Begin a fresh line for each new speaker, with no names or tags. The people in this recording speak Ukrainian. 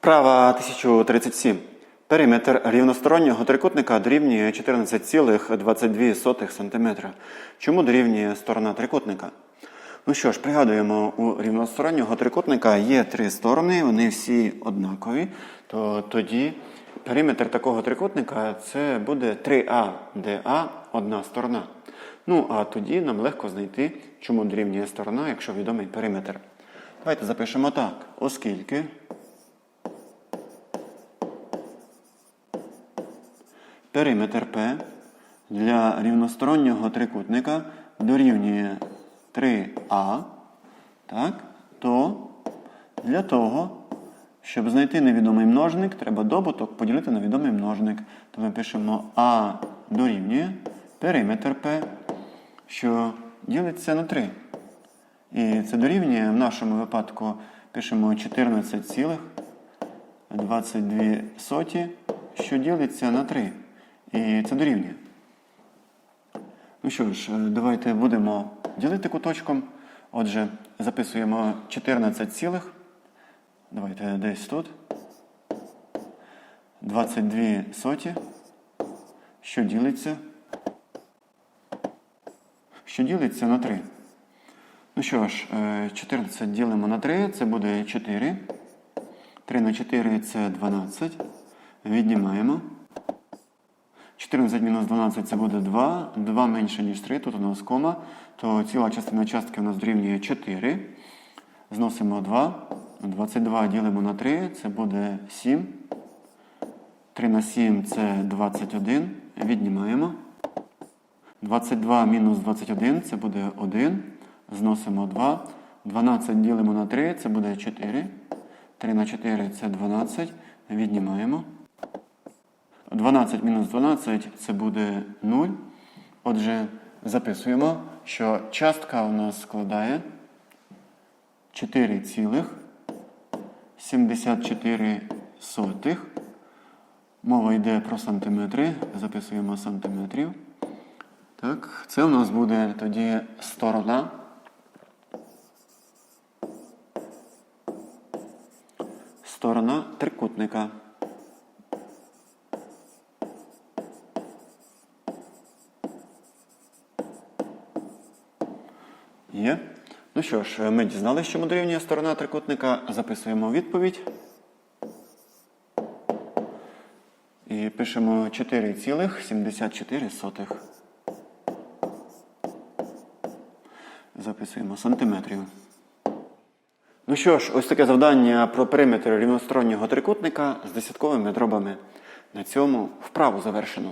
Вправа 1037. Периметр рівностороннього трикутника дорівнює 14,22 см. Чому дорівнює сторона трикутника? Ну що ж, пригадуємо, у рівностороннього трикутника є три сторони, вони всі однакові. То тоді периметр такого трикутника це буде 3А, де А одна сторона. Ну, а тоді нам легко знайти, чому дорівнює сторона, якщо відомий периметр. Давайте запишемо так, оскільки. Периметр P для рівностороннього трикутника дорівнює 3А, так, то для того, щоб знайти невідомий множник, треба добуток поділити на відомий множник. То ми пишемо А дорівнює периметр P, що ділиться на 3. І це дорівнює в нашому випадку пишемо 14,22, що ділиться на 3. І це дорівнює. Ну що ж, е, давайте будемо ділити куточком. Отже, записуємо 14 цілих. Давайте десь тут. 22 соті. Що ділиться? Що ділиться на 3. Ну що ж, е, 14 ділимо на 3, це буде 4. 3 на 4 це 12. Віднімаємо. 14 мінус 12 це буде 2. 2 менше, ніж 3, тут у нас кома. То ціла частина частки у нас дорівнює 4. Зносимо 2. 22 ділимо на 3, це буде 7. 3 на 7 це 21. Віднімаємо. 22 мінус 21 це буде 1. Зносимо 2. 12 ділимо на 3, це буде 4. 3 на 4 це 12. Віднімаємо. 12 мінус 12 це буде 0. Отже, записуємо, що частка у нас складає 4,74. Мова йде про сантиметри. Записуємо сантиметрів. Так, це у нас буде тоді сторона. Сторона трикутника. Є. Ну що ж, ми дізналися, що дорівнює сторона трикутника. Записуємо відповідь. І пишемо 4,74. Записуємо сантиметрів. Ну що ж, ось таке завдання про периметр рівностороннього трикутника з десятковими дробами. На цьому вправу завершено.